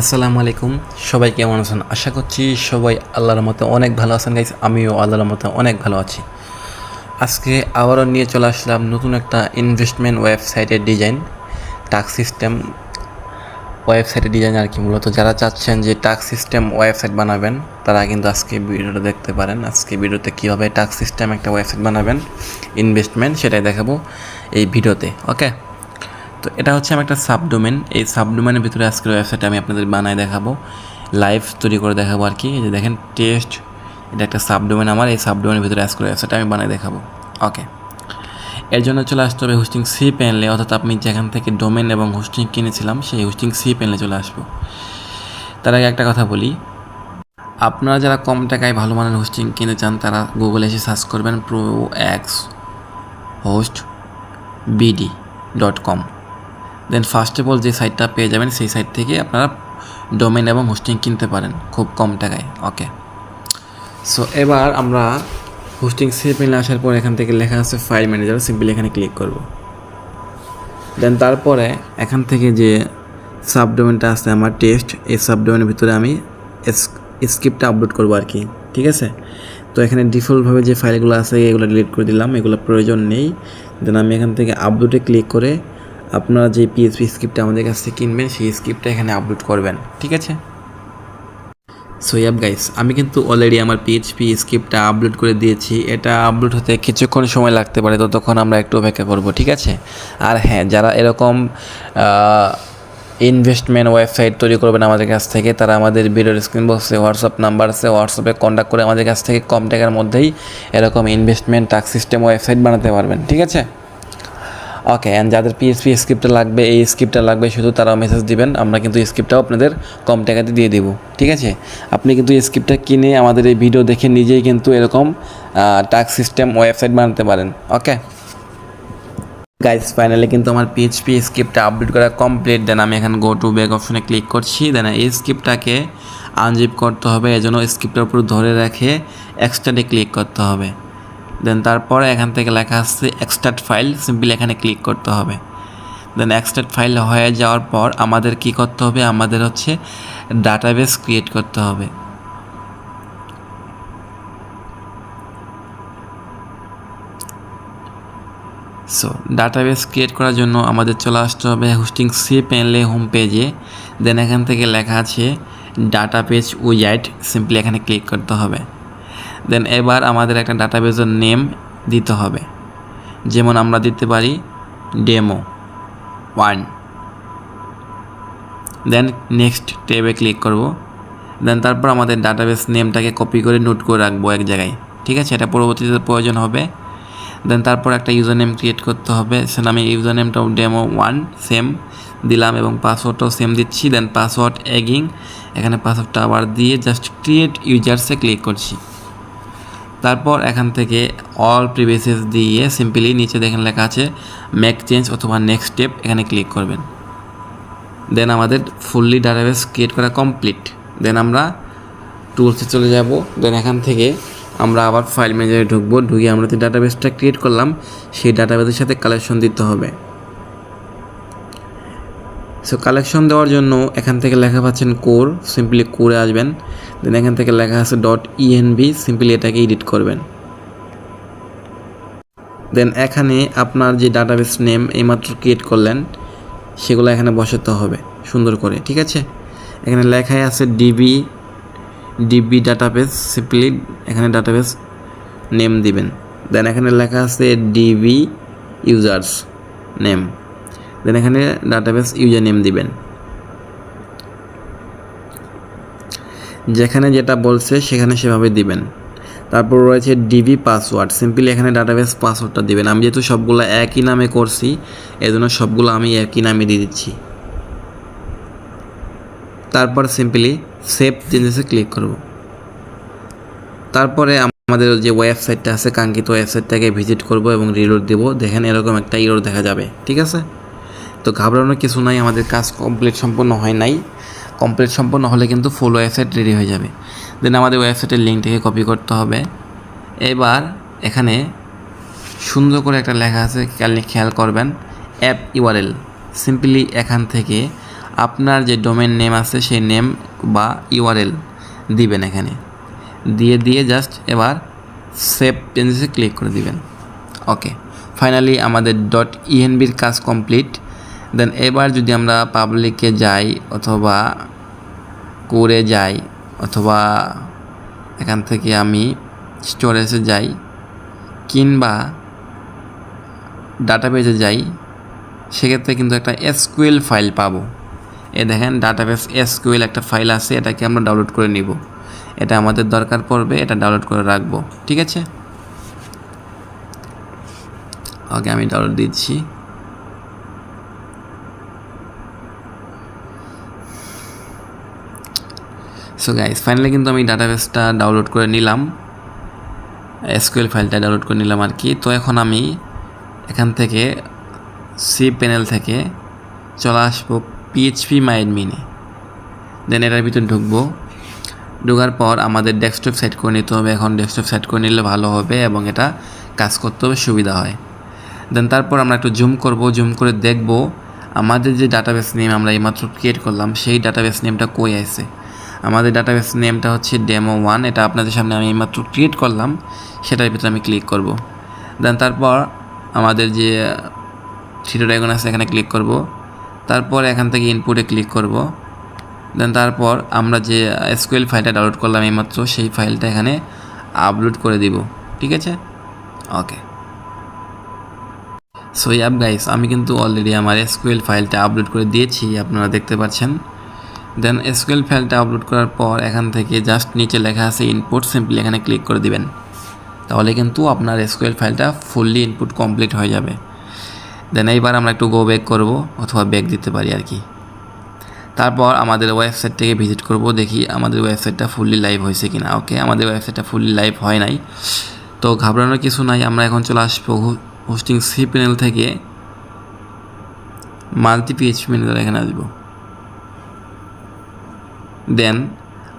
আসসালামু আলাইকুম। সবাই কেমন আছেন? আশা করছি সবাই আল্লাহর মতো অনেক ভালো আছেন গাইস আমিও আল্লাহর মতো অনেক ভালো আছি। আজকে আবারও নিয়ে চলে আসলাম নতুন একটা ইনভেস্টমেন্ট ওয়েবসাইটের ডিজাইন টাক সিস্টেম ওয়েবসাইটের ডিজাইন আর কি। মূলত যারা চাচ্ছেন যে টাক সিস্টেম ওয়েবসাইট বানাবেন, তারা কিন্তু আজকে ভিডিওটা দেখতে পারেন। আজকে ভিডিওতে কীভাবে টাক সিস্টেম একটা ওয়েবসাইট বানাবেন ইনভেস্টমেন্ট সেটাই দেখাবো এই ভিডিওতে ওকে তো এটা হচ্ছে আমার একটা সাবডোমেন। এই সাবডোমেনের ভিতরে আজকের ওয়েবসাইটে আমি আপনাদের বানায় দেখাবো। লাইভ তৈরি করে দেখাবো আর কি। যে দেখেন, টেস্ট, এটা একটা সাবডোমেন আমার। এই সাবডোমেনের ভিতরে আজকের ওয়েবসাইটে আমি বানায় দেখাবো। ওকে। এর জন্য চলে আসতে হবে হোস্টিং সি প্যানেলে অর্থাৎ আপনি যেখান থেকে ডোমেন এবং হোস্টিং কিনেছিলাম, সেই হোস্টিং সি প্যানেলে চলে আসব। তার আগে একটা কথা বলি। আপনারা যারা কম টাকায় ভালো মানের হোস্টিং কিনতে চান, তারা গুগলে এসে সার্চ করবেন pro X host BD dot com then first of all যে সাইটটা পেয়ে যাবেন, সেই সাইট থেকে আপনারা ডোমেন এবং হোস্টিং কিনতে পারেন, খুব কম টাকায় ওকে সো এবার আমরা হোস্টিং সেভ মেলে আসার পর এখান থেকে লেখা আছে ফাইল ম্যানেজার সিম্পলি এখানে ক্লিক করব। দেন তারপরে এখান থেকে যে সাবডোমেনটা আছে, আমার টেস্ট এই সাবডোমেনের ভিতরে আমি স্ক্রিপ্টটা আপলোড করব আর কি, ঠিক আছে? তো এখানে ডিফল্টভাবে যে ফাইলগুলো আছে, এগুলো ডিলিট করে দিলাম, এগুলো প্রয়োজন নেই। দেন আমি এখান থেকে আপলোডে ক্লিক করে আপনারা যে পিএসপি স্ক্রিপ্টটা আমাদের কাছ থেকে কিনবেন, সেই স্ক্রিপ্টটা এখানে আপলোড করবেন, ঠিক আছে? সো ইয়াব গাইস আমি কিন্তু অলরেডি আমার পিএইচপি স্ক্রিপ্টটা আপলোড করে দিয়েছি। এটা আপলোড হতে কিছুক্ষণ সময় লাগতে পারে, ততক্ষণ আমরা একটু অপেক্ষা করব, ঠিক আছে? আর হ্যাঁ যারা এরকম ইনভেস্টমেন্ট ওয়েবসাইট তৈরি করবেন আমাদের কাছ থেকে, তারা আমাদের ভিডিওর স্ক্রিন বক্সে হোয়াটসঅ্যাপ নাম্বার আছে হোয়াটসঅ্যাপে কন্ট্যাক্ট করে আমাদের কাছ থেকে কম টাকার মধ্যেই এরকম ইনভেস্টমেন্ট টাক সিস্টেম ওয়েবসাইট বানাতে পারবেন, ঠিক আছে? ওকে অ্যান্ড যাদের পিএসপি স্ক্রিপ্টটা লাগবে, এই স্ক্রিপ্টটা লাগবে, শুধু তারাও মেসেজ দিবেন, আমরা কিন্তু স্ক্রিপ্টটাও আপনাদের কম টাকাতে দিয়ে দেবো, ঠিক আছে? আপনি কিন্তু স্ক্রিপ্টটা কিনে আমাদের এই ভিডিও দেখে নিজেই কিন্তু এরকম টাক সিস্টেম ওয়েবসাইট বানাতে পারেন ওকে গাইস ফাইনালি কিন্তু আমার পিএইচপি স্ক্রিপ্টটা আপডেট করা কমপ্লিট দেন আমি এখন গো টু ব্যাক অপশনে ক্লিক করছি দেন এই স্ক্রিপ্টটাকে আনজিপ করতে হবে, এজন্য স্ক্রিপ্টের উপর ধরে রেখে এক্সট্রাটে ক্লিক করতে হবে। দেন তারপরে এখান থেকে লেখা আসছে এক্সট্রাট ফাইল সিম্পলি এখানে ক্লিক করতে হবে। দেন এক্সট্রাট ফাইল হয়ে যাওয়ার পর আমাদের কি করতে হবে? আমাদের হচ্ছে ডাটাবেস ক্রিয়েট করতে হবে। সো ডাটাবেস ক্রিয়েট করার জন্য আমাদের চলে আসতে হবে হোস্টিং সি প্যানেলে হোম পেজে দেন এখান থেকে লেখা আছে ডাটা পেজ উইজাইট সিম্পলি এখানে ক্লিক করতে হবে। দেন এবার আমাদের একটা ডাটাবেজের নেম দিতে হবে। যেমন আমরা দিতে পারি ডেমো ওয়ান। দেন নেক্সট ট্যাবে ক্লিক করব। দেন তারপর আমাদের ডাটাবেস নেমটাকে কপি করে নোট করে রাখব এক জায়গায়। ঠিক আছে? এটা পরবর্তীতে প্রয়োজন হবে। দেন তারপর একটা ইউজার নেম ক্রিয়েট করতে হবে। সেটা আমি ইউজার নেমটাও ডেমো ওয়ান, সেম দিলাম এবং পাসওয়ার্ডটাও সেম দিচ্ছি। দেন পাসওয়ার্ড এগিং, এখানে পাসওয়ার্ডটা আবার দিয়ে জাস্ট ক্রিয়েট ইউজার্সে ক্লিক করছি। তারপর এখান থেকে অল প্রিভিয়াসেস দিয়ে সিম্পলি নিচে দেখেন লেখা আছে মেক চেঞ্জ অথবা নেক্সট স্টেপ এখানে ক্লিক করবেন। দেন আমাদের ফুললি ডাটাবেস ক্রিয়েট করা কমপ্লিট দেন আমরা টুলসে চলে যাব। দেন এখান থেকে আমরা আবার ফাইল ম্যানেজারে ঢুকবো। ঢুকে আমরা যে ডাটাবেসটা ক্রিয়েট করলাম, সেই ডাটাবেসের সাথে কালেকশন দিতে হবে। সো কালেকশন দেওয়ার জন্য এখান থেকে লেখা পাচ্ছেন কোর সিম্পলি কোরে আসবেন। দেন এখান থেকে লেখা আছে ডট ইএনবি সিম্পলি এটাকে এডিট করবেন। দেন এখানে আপনার যে ডাটাবেস নেম এইমাত্র ক্রিয়েট করলেন, সেগুলো এখানে বসাতে হবে, সুন্দর করে, ঠিক আছে? এখানে লেখাই আছে ডিবি ডিবি ডাটাবেস সিম্পলি এখানে ডাটাবেস নেম দিবেন। দেন এখানে লেখা আছে ডিবি ইউজার্স নেম দেন এখানে ডাটাবেস ইউজার নেম দিবেন। যেখানে যেটা বলছে সেখানে সেভাবে দিবেন। তারপর রয়েছে ডিবি পাসওয়ার্ড সিম্পলি এখানে ডাটাবেস পাসওয়ার্ডটা দিবেন। আমি যেহেতু সবগুলো একই নামে করছি, এজন্য সবগুলো আমি একই নামে দিয়ে দিচ্ছি। তারপর সিম্পলি সেভ চেঞ্জেসে ক্লিক করব। তারপরে আমাদের যে ওয়েবসাইটটা আছে, কাঙ্ক্ষিত ওয়েবসাইটটাকে ভিজিট করব এবং রিলোড দেব। দেখেন এরকম একটা ইরোর দেখা যাবে। ঠিক আছে? তো ঘাবড়ানোর কিছু নাই, আমাদের কাজ কমপ্লিট সম্পূর্ণ হয় নাই। কমপ্লিট সম্পূর্ণ হলে কিন্তু ফুল ওয়েবসাইট রেডি হয়ে যাবে। দেন আমাদের ওয়েবসাইটের লিঙ্কটাকে কপি করতে হবে। এবার এখানে সুন্দর করে একটা লেখা আছে, খেয়াল খেয়াল করবেন অ্যাপ ইউআরএল সিম্পলি এখান থেকে আপনার যে ডোমেন নেম আছে, সেই নেম বা ইউআরএল দিবেন এখানে। দিয়ে দিয়ে জাস্ট এবার সেভ চেঞ্জেসে ক্লিক করে দিবেন। ওকে ফাইনালি আমাদের. ডট ইএনবির কাজ কমপ্লিট দেন এবার যদি আমরা পাবলিকে যাই অথবা করে যাই অথবা এখান থেকে আমি স্টোরেজে যাই কিংবা ডাটাবেজে যাই, সেক্ষেত্রে কিন্তু একটা এসকিউএল ফাইল পাবো। এ দেখেন ডাটাবেস এসকিউএল একটা ফাইল আছে, এটাকে আমরা ডাউনলোড করে নিব। এটা আমাদের দরকার পড়বে, এটা ডাউনলোড করে রাখব, ঠিক আছে? ওকে, আমি ডাউনলোড দিচ্ছি। সো গাইস ফাইনালি কিন্তু আমি ডাটাবেসটা ডাউনলোড করে নিলাম। এসকিউএল ফাইলটা ডাউনলোড করে নিলাম আর কি। তো এখন আমি এখান থেকে সি প্যানেল থেকে চলে আসব পিএইচপি মাইডমিনে দেন এটার ভিতরে ঢুকবো। ঢোকার পর আমাদের ডেস্কটপ সেট করে নিতে হবে। এখন ডেস্কটপ সেট করে নিলে ভালো হবে এবং এটা কাজ করতে হবে, সুবিধা হয়। দেন তারপর আমরা একটু জুম করব। জুম করে দেখব আমাদের যে ডাটাবেস নেম আমরা এইমাত্র ক্রিয়েট করলাম, সেই ডাটাবেস নেমটা কই আছে আমাদের ডাটাবেস নেমটা হচ্ছে ডেমো ওয়ান এটা আপনাদের সামনে আমি এইমাত্র ক্রিয়েট করলাম, সেটার ভিতরে আমি ক্লিক করব। দেন তারপর আমাদের যে থ্রিটো ড্রাগন আছে, এখানে ক্লিক করব। তারপর এখান থেকে ইনপুটে ক্লিক করব। দেন তারপর আমরা যে এসকিউএল ফাইলটা ডাউনলোড করলাম এইমাত্র, সেই ফাইলটা এখানে আপলোড করে দিব। ঠিক আছে? ওকে সো অ্যাপ গাইস আমি কিন্তু অলরেডি আমার এসকিউএল ফাইলটা আপলোড করে দিয়েছি, আপনারা দেখতে পাচ্ছেন। দেন এসকিউএল ফাইলটা আপলোড করার পর এখান থেকে জাস্ট নিচে লেখা আছে ইনপুট সিম্পলি এখানে ক্লিক করে দিবেন। তাহলে কিন্তু আপনার এসকিউএল ফাইলটা ফুললি ইনপুট কমপ্লিট হয়ে যাবে। দেন এইবার আমরা একটু গো ব্যাক করব অথবা ব্যাক দিতে পারি আর কি। তারপর আমাদের ওয়েবসাইট থেকে ভিজিট করব, দেখি আমাদের ওয়েবসাইটটা ফুললি লাইভ হয়েছে কিনা। ওকে আমাদের ওয়েবসাইটটা ফুললি লাইভ হয় নাই। তো ঘাবড়ানোর কিছু নাই, আমরা এখন চলে আসব হোস্টিং সি প্যানেল থেকে। মাল্টি পিএইচপি ম্যানেজার এখানে আসব। দেন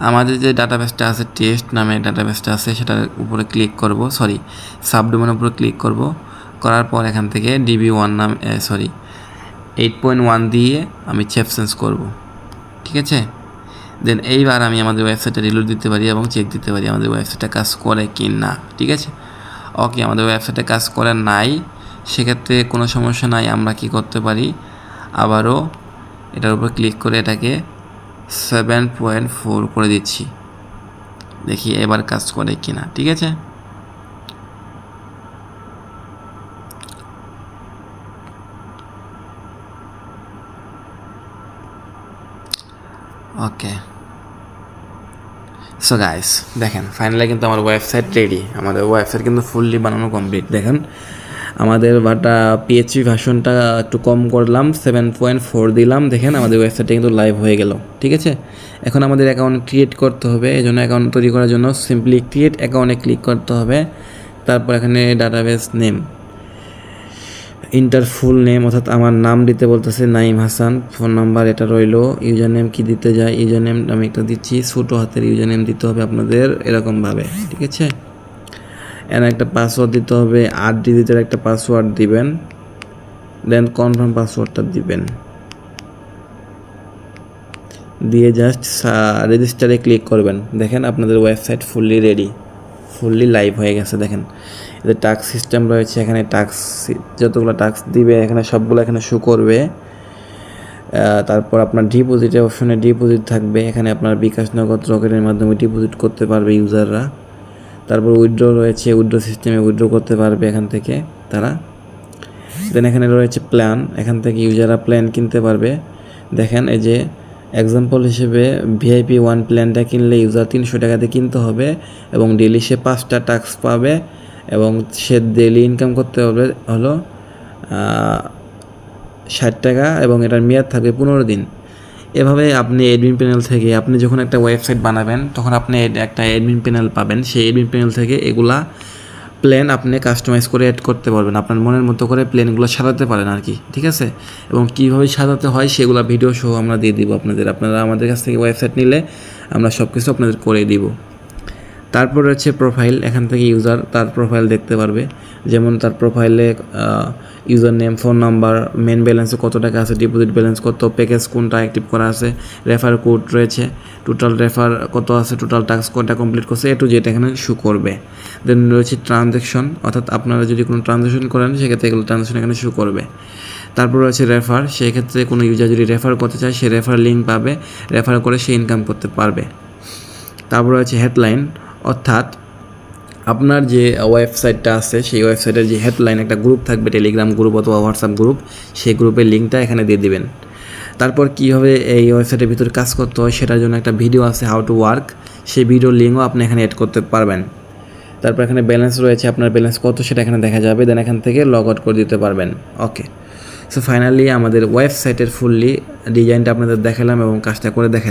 আমাদের যে ডাটাবেসটা আছে টেস্ট নামে ডাটাবেসটা আছে, সেটার উপরে ক্লিক করব সরি সাবডোমেনের উপরে ক্লিক করব, করার পর এখান থেকে ডিবি ওয়ান নাম সরি এইট পয়েন্ট ওয়ান দিয়ে আমি চেপ চেঞ্জ করব, ঠিক আছে? দেন এইবার আমি আমাদের ওয়েবসাইটটা রিলোড দিতে পারি এবং চেক দিতে পারি আমাদের ওয়েবসাইটটা কাজ করে কি না ঠিক আছে? ওকে আমাদের ওয়েবসাইটে কাজ করে নাই, সেক্ষেত্রে কোনো সমস্যা নাই, আমরা কি করতে পারি? আবারও এটার উপর ক্লিক করে এটাকে সেভেন পয়েন্ট ফোর করে দিচ্ছি। দেখি এবার কাজ করে কি না ঠিক আছে? ওকে সো গাইস দেখেন ফাইনালি কিন্তু আমার ওয়েবসাইট রেডি আমাদের ওয়েবসাইট কিন্তু ফুললি বানানো কমপ্লিট দেখেন আমাদের বাটা পিএইচপি ভার্সনটা একটু কম করলাম সেভেন পয়েন্ট ফোর দিলাম। দেখেন আমাদের ওয়েবসাইটটা কিন্তু লাইভ হয়ে গেল, ঠিক আছে? এখন আমাদের অ্যাকাউন্ট ক্রিয়েট করতে হবে এই জন্য অ্যাকাউন্ট তৈরি করার জন্য সিম্পলি ক্রিয়েট অ্যাকাউন্টে ক্লিক করতে হবে। তারপর এখানে database name enter full name অর্থাৎ আমার নাম দিতে বলতেছে নাইম হাসান ফোন নাম্বার এটা রইল ইউজার নেম কী দিতে যায় ইউজার নেম আমি একটা দিচ্ছি, ছোটো হাতের ইউজার নেম দিতে হবে আপনাদের এরকমভাবে, ঠিক আছে? এর একটা পাসওয়ার্ড দিতে হবে, আট ডিজিটের একটা পাসওয়ার্ড দিবেন দেন কনফার্ম পাসওয়ার্ডটা দিবেন। দিয়ে জাস্ট রেজিস্টারে ক্লিক করবেন। দেখেন আপনাদের website fully ready fully live হয়ে গেছে, দেখেন। এদের টাস্ক সিস্টেম রয়েছে, এখানে টাস্ক যতগুলো টাস্ক দিবে, এখানে সবগুলো এখানে শো করবে। তারপর আপনার ডিপোজিটের অপশনে ডিপোজিট থাকবে, এখানে আপনার বিকাশ নগদ রকেটের মাধ্যমে ডিপোজিট করতে পারবে ইউজাররা তারপর উইড্রো রয়েছে উইড্রো সিস্টেমে উইড্রো করতে পারবে এখান থেকে তারা। দেন এখানে রয়েছে প্ল্যান এখান থেকে ইউজাররা প্ল্যান কিনতে পারবে। দেখেন এই যে এক্সাম্পল হিসেবে ভিআইপি ওয়ান প্ল্যানটা কিনলে ইউজার তিনশো টাকাতে কিনতে হবে এবং ডেলি সে পাঁচটা টাস্ক পাবে এবং সে ডেলি ইনকাম করতে হবে হলো ষাট টাকা এবং এটার মেয়াদ থাকবে পনেরো দিন। এভাবে আপনি এডমিন প্যানেল থেকে আপনি যখন একটা ওয়েবসাইট বানাবেন, তখন আপনি একটা এডমিন প্যানেল পাবেন। সেই এডমিন প্যানেল থেকে এগুলা প্ল্যান আপনি কাস্টমাইজ করে অ্যাড করতে পারবেন। আপনার মনের মতো করে প্ল্যানগুলো সাজাতে পারেন আর কি, ঠিক আছে? এবং কীভাবে সাজাতে হয় সেগুলো ভিডিও সহ আমরা দিয়ে দিব আপনাদের। আপনারা আমাদের কাছ থেকে ওয়েবসাইট নিলে আমরা সব কিছু আপনাদের করে দিব। তারপর রয়েছে প্রোফাইল এখান থেকে ইউজার তার প্রোফাইল দেখতে পারবে। যেমন তার প্রোফাইলে user name phone number main ব্যালেন্সে কত টাকা আছে ডিপোজিট ব্যালেন্স কত প্যাকেজ কোনটা অ্যাক্টিভ করা আছে রেফার কোড রয়েছে টোটাল রেফার কত আছে টোটাল টাস্ক কোনটা কমপ্লিট করছে এ টু যেটা এখানে শু করবে। দেন রয়েছে ট্রানজ্যাকশন অর্থাৎ আপনারা যদি কোনো ট্রানজ্যাকশন করেন, সেক্ষেত্রে এগুলো ট্রানজ্যাকশন এখানে শু করবে। তারপর রয়েছে রেফার সেক্ষেত্রে কোনো ইউজার যদি রেফার করতে চায়, সে রেফার লিঙ্ক পাবে রেফার করে সে ইনকাম করতে পারবে। তারপর রয়েছে হেডলাইন অর্থাৎ আপনার যে ওয়েবসাইটটা আছে, সেই ওয়েবসাইটের যে হেডলাইন একটা গ্রুপ থাকবে টেলিগ্রাম গ্রুপ অথবা হোয়াটসঅ্যাপ গ্রুপ সেই গ্রুপের লিঙ্কটা এখানে দিয়ে দিবেন। তারপর কীভাবে এই ওয়েবসাইটের ভিতরে কাজ করতে হয়, সেটার জন্য একটা ভিডিও আছে হাউ টু ওয়ার্ক সেই ভিডিওর লিঙ্কও আপনি এখানে অ্যাড করতে পারবেন। তারপর এখানে ব্যালেন্স রয়েছে, আপনার ব্যালেন্স কত সেটা এখানে দেখা যাবে দেন এখান থেকে লগ আউট করে দিতে পারবেন। ওকে সো ফাইনালি আমাদের ওয়েবসাইটের ফুললি ডিজাইনটা আপনাদের দেখালাম এবং কাজটা করে দেখা